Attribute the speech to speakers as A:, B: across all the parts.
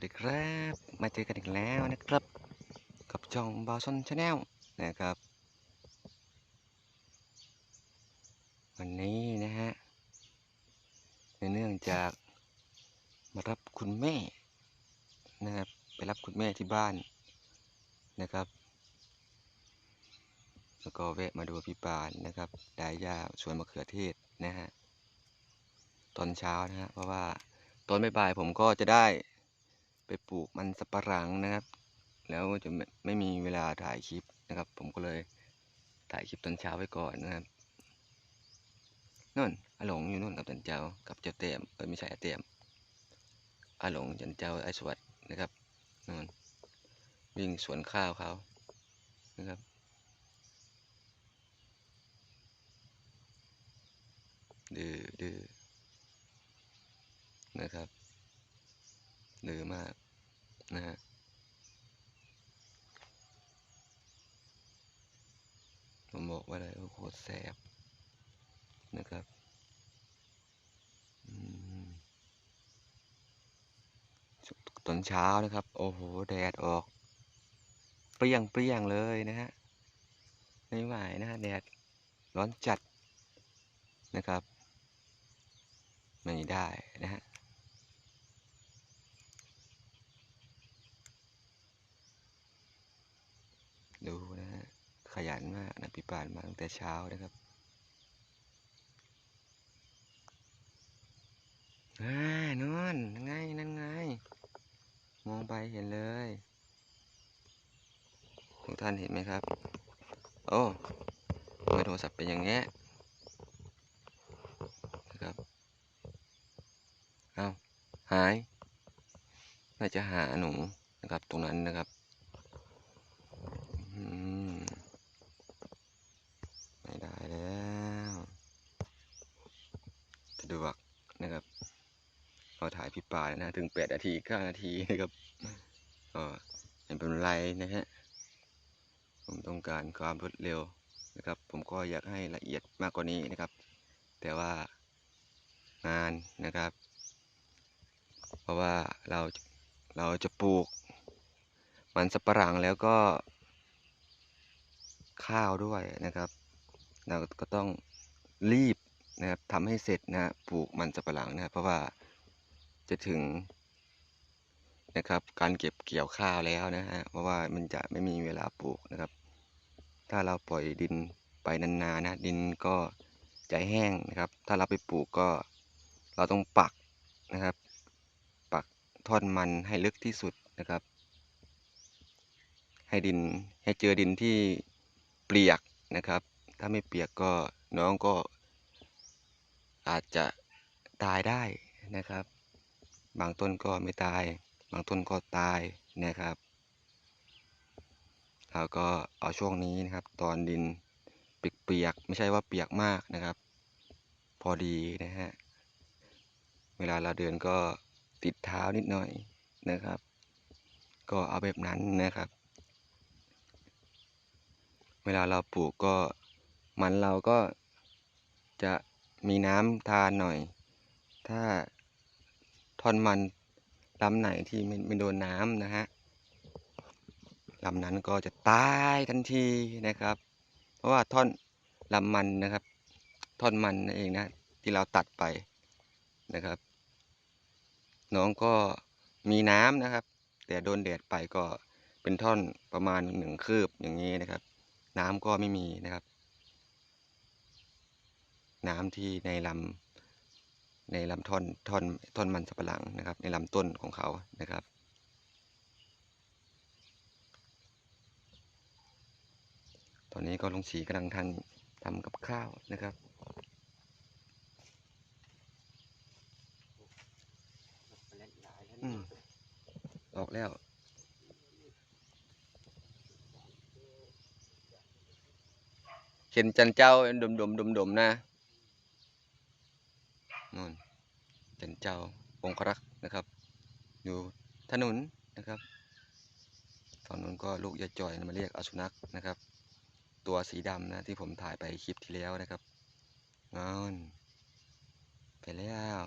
A: วัสดีครับมาเจอกันอีกแล้วนะครับ กับช่องบอชอนชาแนลนะครับ วันนี้นะฮะในเนื่องจากมารับคุณแม่นะครับไปรับคุณแม่ที่บ้านนะครับ แล้วก็แวะมาดูพี่ปานนะครับดายาสวนมะเขือเทศนะฮะตอนเช้านะฮะเพราะว่าตอนบ่ายๆผมก็จะได้ ไปปลูกมันสับปะหลังนะครับ แล้วจะไม่ไม่มีเวลาถ่ายคลิปนะครับ ผมก็เลยถ่ายคลิปตอนเช้าไว้ก่อนนะครับนู่นอาหลงอยู่นู่นกับจันเจ้ากับเจ้าเต็มเออไม่ใช่อาเต็มอาหลงจันเจ้าไอสวัสดนะครับนู่นวิ่งสวนข้าวเขานะครับดื้อดื้อนะครับดื้อมาก นะฮะผมบอกว่าอะไรโอ้โหแสบนะครับอตอนเช้านะครับ โอ้โห แดดออก เปรี้ยงเปรี้ยงเลยนะฮะ ไม่ไหวนะฮะ แดดร้อนจัดนะครับ ไม่ได้นะฮะ ดูนะฮะขยันมากนะพี่ปานมาตั้งแต่เช้านะครับอ่านอนนั่นไงนั่นไง มองไปเห็นเลยทุกท่านเห็นไหมครับ โอ้ทำไมโทรศัพท์เป็นอย่างเงี้ยนะครับ เอาหาย น่าจะหาหนูนะครับ ตรงนั้นนะครับ อืมไม่ได้แล้วสะดวกนะครับพอถ่ายพี่ป่าลนะ ถึงแปดนาทีเก้านาทีนะครับก็ไม่เป็นไรนะฮะผมต้องการความรวดเร็วนะครับ ผมก็อยากให้ละเอียดมากกว่านี้นะครับ แต่ว่างานนะครับ เพราะว่าเราเราจะปลูก มันสับปะหลังแล้วก็ ข้าวด้วยนะครับ เราก็ต้องรีบนะครับทำให้เสร็จนะฮะปลูกมันสับปะหลังนะครับเพราะว่า จะถึงนะครับ การเก็บเกี่ยวข้าวแล้วนะฮะเพราะว่ามันจะไม่มีเวลาปลูกนะครับ ถ้าเราปล่อยดินไปนานๆนะ ดินก็จะแห้งนะครับ ถ้าเราไปปลูกก็เราต้องปักนะครับ ปักท่อนมันให้ลึกที่สุดนะครับ ให้ดินให้เจอดินที่เปียกนะครับ ถ้าไม่เปียกก็น้องก็อาจจะตายได้นะครับ บางต้นก็ไม่ตาย บางต้นก็ตายนะครับเราก็เอาช่วงนี้นะครับ ตอนดินเปียกๆไม่ใช่ว่าเปียกมากนะครับ พอดีนะฮะเวลาเราเดินก็ติดเท้านิดหน่อยนะครับ ก็เอาแบบนั้นนะครับ เวลาเราปลูกก็มันเราก็จะมีน้ำทานหน่อย ถ้า ท่อนมันลำไหนที่ไม่โดนน้ำนะฮะลำนั้นก็จะตายทันทีนะครับ เพราะว่าท่อนลำมันนะครับ ท่อนมันนั่นเองนะที่เราตัดไปนะครับ น้องก็มีน้ำนะครับ แต่โดนแดดไปก็เป็นท่อนประมาณหนึ่งคืบอย่างนี้นะครับ น้ำก็ไม่มีนะครับ น้ำที่ในลำ ในลำท่อนท่อนท่อนมันสับปะหลังนะครับ ในลำต้นของเขานะครับ ตอนนี้ก็ลุงสีกำลังทันทำกับข้าวนะครับออกแล้วเห็นจันเจ้าดมดมดมดมนะ นนเป็นเจ้าองครักษ์นะครับ อยู่ถนนนะครับฝั่งนู้นก็ลูกยาจ่อยมาเรียกอสุนักนะครับ ตัวสีดำนะที่ผมถ่ายไปคลิปที่แล้วนะครับนอนไปแล้ว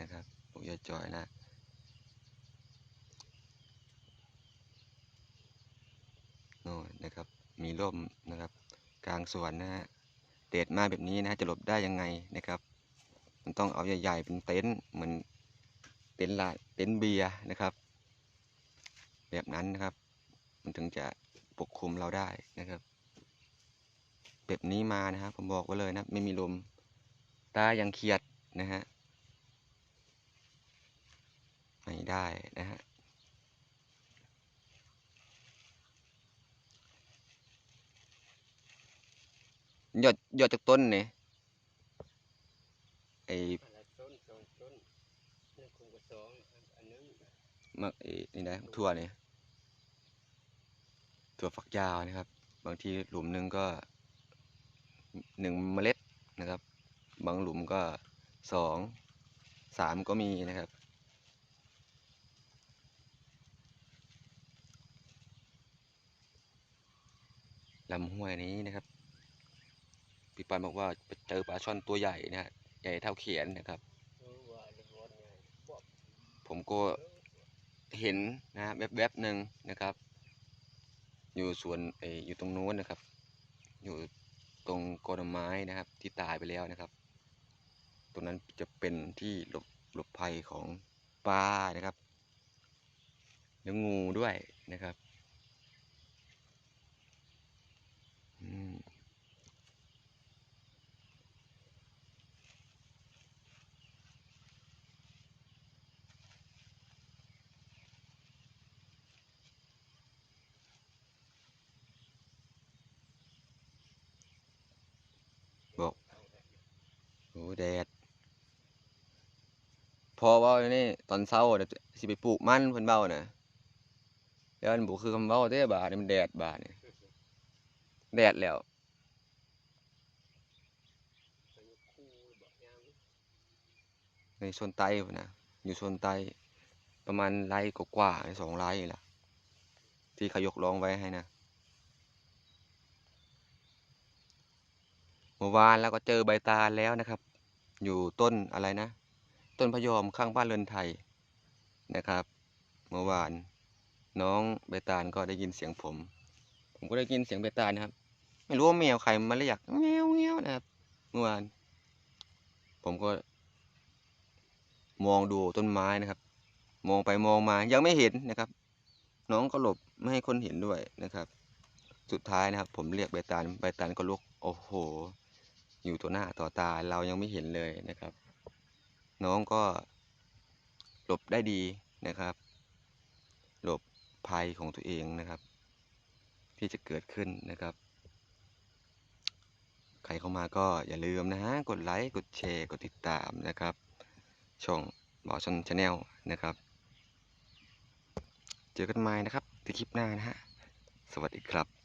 A: นะครับลูกยาจ่อยนะนู่นนะครับมีร่มนะครับ กลางสวนนะฮะเดดมาแบบนี้นะจะหลบได้ยังไงนะครับ มันต้องเอาใหญ่ ๆ เป็นเต็นท์เหมือนเต็นท์ลายเต็นท์เบียร์นะครับ แบบนั้นนะครับ มันถึงจะปกคลุมเราได้นะครับ แบบนี้มานะครับ ผมบอกไว้เลยนะ ไม่มีลมตายังเครียดนะฮะไม่ได้นะฮะยอดยอดจากต้นเนี่ย ไอ้
B: อันละต้นสองต้นนั่นคงก็สองอันอันนึง
A: มักไอ้นี่นะถั่วเนี่ยถั่วฝักยาวนะครับ บางทีหลุมหนึ่งก็หนึ่งเมล็ดนะครับ บางหลุมก็สองสามก็มีนะครับลำห้วยนี้นะครับ พี่ปานบอกว่าเจอปลาช่อนตัวใหญ่นะฮะ ใหญ่เท่าเขียนนะครับ ผมก็
B: เห็
A: นนะแวบๆหนึ่งนะครับ อยู่สวนออยู่ตรงนู้นนะครับ อยู่ตรงโกนไม้นะครับ ที่ตายไปแล้วนะครับ ตรงนั้นจะเป็นที่หลบหลบภัยของปลานะครับแล้วงูด้วยนะครับอืมบอก
B: เอาได้
A: โอ้ แดด พอเว่านี่ตอนเช้าเดี๋ยวสิไปปลูกมันเพิ่นเบ้านะแล้วมันบ่คือคำเว้าเด้บาดนี่มันแดดบาดนี่แดดแล้วในโซนใต้พุ่นนะอยู่โซนใต้ประมาณไร่กว่าสองไร่ล่ะ ที่เขายกร้องไว้ให้นะเมื่อวานแล้วก็เจอใบตาลแล้วนะครับ อยู่ต้นอะไรนะ ต้นพยอมข้างบ้านเรือนไทยนะครับ เมื่อวานน้องใบตาลก็ได้ยินเสียงผม ผมก็ได้ยินเสียงใบตาลนะครับ ไม่รู้ว่าแมวใครมาเรียกแมวแมวนะครับ เมื่อวาน ผมก็ มองดูต้นไม้นะครับ มองไปมองมายังไม่เห็นนะครับ น้องก็หลบไม่ให้คนเห็นด้วยนะครับ สุดท้ายนะครับ ผมเรียกใบตาลใบตาลก็ลุกโอ้โห อยู่ตัวหน้าต่อตาเรายังไม่เห็นเลยนะครับ น้องก็หลบได้ดีนะครับ หลบภัยของตัวเองนะครับ ที่จะเกิดขึ้นนะครับ ใครเข้ามาก็อย่าลืมนะฮะกดไลค์กดแชร์กดติดตามนะครับ ช่องบอชนชาแนลนะครับ เจอกันใหม่นะครับในคลิปหน้านะฮะสวัสดีครับ